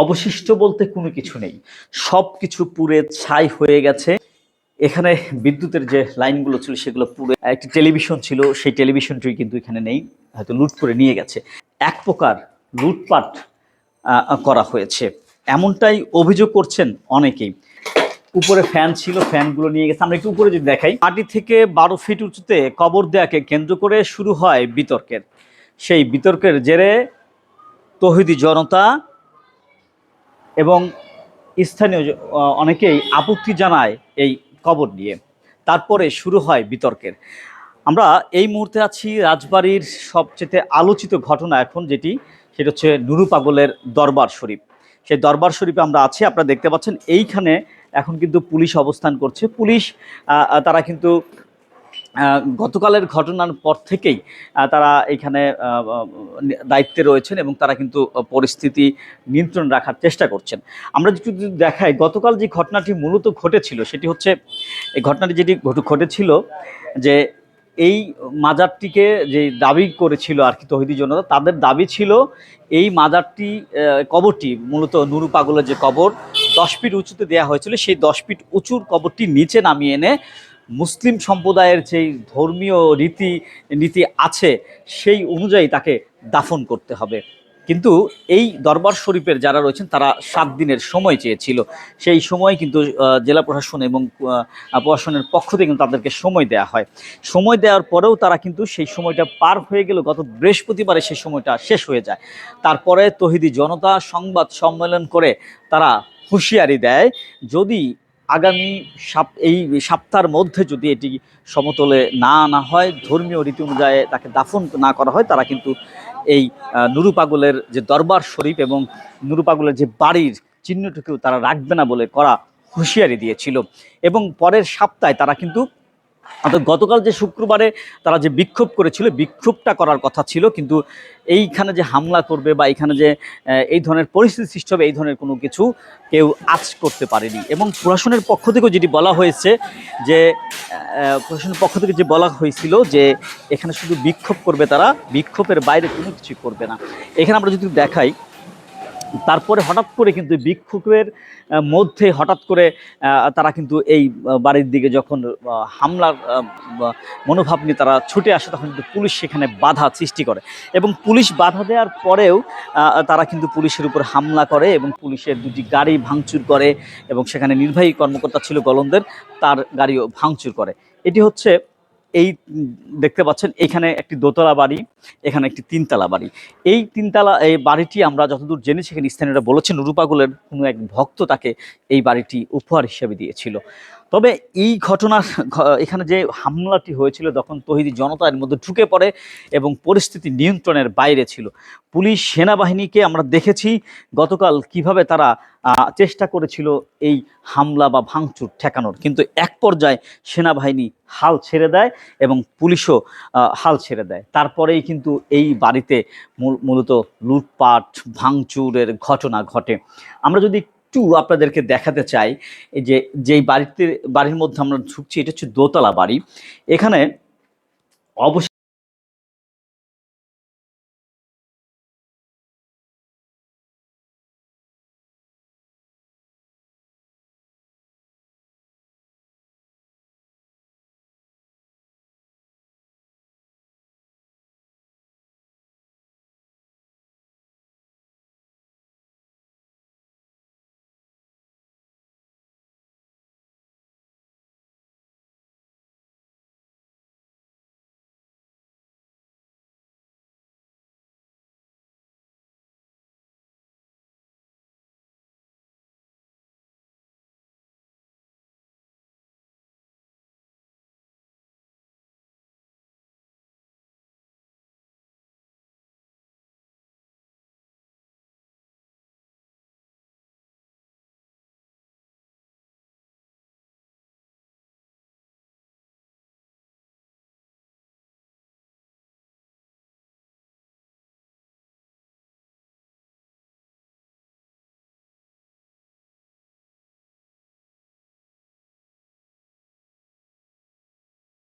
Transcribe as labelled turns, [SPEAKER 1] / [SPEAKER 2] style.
[SPEAKER 1] অবশিষ্ট বলতে কোনো কিছু নেই। সব কিছু পুড়ে ছাই হয়ে গেছে। এখানে বিদ্যুতের যে লাইনগুলো ছিল সেগুলো পুরো একটি টেলিভিশন ছিল, সেই টেলিভিশনটি কিন্তু এখানে নেই, হয়তো লুট করে নিয়ে গেছে। এক প্রকার লুটপাট করা হয়েছে। এমনটাই অভিযোগ করছেন অনেকেই। উপরে ফ্যান ছিল, ফ্যানগুলো নিয়ে গেছে। আমরা একটু উপরে যদি দেখাই, মাটি থেকে বারো ফিট উঁচুতে কবর দেয়াকে কেন্দ্র করে শুরু হয় বিতর্কের। সেই বিতর্কের জেরে তহিদি জনতা এবং স্থানীয় অনেকেই আপত্তি জানায় এই কবর নিয়ে। তারপরে শুরু হয় বিতর্কের। আমরা এই মুহূর্তে আছি রাজবাড়ির সবচেয়ে আলোচিত ঘটনা এখন যেটি, সেটা হচ্ছে নুরু পাগলের দরবার শরীফ। সেই দরবার শরীফে আমরা আছি, আপনারা দেখতে পাচ্ছেন, এইখানে এখন কিন্তু পুলিশ অবস্থান করছে। পুলিশ তারা কিন্তু গতকালের ঘটনার পর থেকেই তারা এখানে দায়িত্বে রয়েছেন এবং তারা কিন্তু পরিস্থিতি নিয়ন্ত্রণ রাখার চেষ্টা করছেন। আমরা যদি দেখাই, গতকাল যে ঘটনাটি মূলত ঘটেছিল, সেটি হচ্ছে, এই ঘটনাটি যেটি ঘটে- ঘটেছিল যে এই মাজারটিকে যে দাবি করেছিল আর কি তহিদি জনতা, তাদের দাবি ছিল এই মাজারটি কবরটি, মূলত নুরু পাগলের যে কবর, দশ ফিট উঁচুতে দেওয়া হয়েছিল। সেই দশ ফিট উঁচুর কবরটি নিচে নামিয়ে এনে মুসলিম সম্প্রদায়ের যেই ধর্মীয় রীতি, নীতি আছে, সেই অনুযায়ী তাকে দাফন করতে হবে। কিন্তু এই দরবার শরীফের যারা রয়েছেন, তারা সাত দিনের সময় চেয়েছিল। সেই সময় কিন্তু জেলা প্রশাসন এবং প্রশাসনের পক্ষ থেকে কিন্তু তাদেরকে সময় দেওয়া হয়। সময় দেওয়ার পরেও তারা কিন্তু সেই সময়টা পার হয়ে গেল, গত বৃহস্পতিবারে সেই সময়টা শেষ হয়ে যায়। তারপরে তহিদি জনতা সংবাদ সম্মেলন করে তারা হুঁশিয়ারি দেয়, যদি আগামী সাপ, এই সপ্তাহের মধ্যে যদি এটি সমতলে না আনা হয়, ধর্মীয় রীতি অনুযায়ী তাকে দাফন না করা হয়, তারা কিন্তু এই নুরুপাগলের নুরু পাগলের যে দরবার শরীফ এবং নুরুপাগলের যে বাড়ির চিহ্নটুকু তারা রাখবে না বলে করা হুঁশিয়ারি দিয়েছিল। এবং পরের সপ্তাহে তারা কিন্তু অর্থাৎ গতকাল যে শুক্রবারে তারা যে বিক্ষোভ করেছিল, বিক্ষোভটা করার কথা ছিল, কিন্তু এইখানে যে হামলা করবে বা এইখানে যে এই ধরনের পরিস্থিতি সৃষ্টি হবে, এই ধরনের কোনো কিছু কেউ আজ করতে পারেনি। এবং প্রশাসনের পক্ষ থেকেও যেটি বলা হয়েছে যে প্রশাসনের পক্ষ থেকে যে বলা হয়েছিল যে, এখানে শুধু বিক্ষোভ করবে তারা, বিক্ষোভের বাইরে কোনো কিছু করবে না। এখানে আমরা যদি দেখাই তারপরে হঠাৎ করে কিন্তু বিক্ষোভের মধ্যে হঠাৎ করে তারা কিন্তু এই বাড়ির দিকে যখন হামলার মনোভাব নিয়ে তারা ছুটে আসে, তখন কিন্তু পুলিশ সেখানে বাধা সৃষ্টি করে এবং পুলিশ বাধা দেওয়ার পরেও তারা কিন্তু পুলিশের উপর হামলা করে এবং পুলিশের দুটি গাড়ি ভাঙচুর করে এবং সেখানে নির্বাহী কর্মকর্তা ছিল গলন্দের, তার গাড়িও ভাঙচুর করে। এটি হচ্ছে এই দেখতে পাচ্ছেন, এখানে একটি দোতলা বাড়ি, এখানে একটি তিনতলা বাড়ি। এই তিনতলা, এই বাড়িটি আমরা যতদূর জেনেছি, এখানে স্থানীয়রা বলেছেন রূপাগুলের কোনো এক ভক্ত তাকে এই বাড়িটি উপহার হিসেবে দিয়েছিল। তবে এই ঘটনার এখানে যে হামলাটি হয়েছিল তখন তহিদি জনতা এর মধ্যে ঢুকে পড়ে এবং পরিস্থিতি নিয়ন্ত্রণের বাইরে ছিল। পুলিশ সেনাবাহিনীকে আমরা দেখেছি গতকাল কীভাবে তারা চেষ্টা করেছিল এই হামলা বা ভাঙচুর ঠেকানোর। কিন্তু এক পর্যায়ে সেনাবাহিনী হাল ছেড়ে দেয় এবং পুলিশও হাল ছেড়ে দেয়। তারপরেই কিন্তু এই বাড়িতে মূল- মূলত লুটপাট, ভাঙচুরের ঘটনা ঘটে। আমরা যদি একটু আপনাদেরকে দেখাতে চাই যে, যেই বাড়িতে, বাড়ির মধ্যে আমরা ঢুকছি, এটা হচ্ছে দোতলা বাড়ি। এখানে অবশ্যই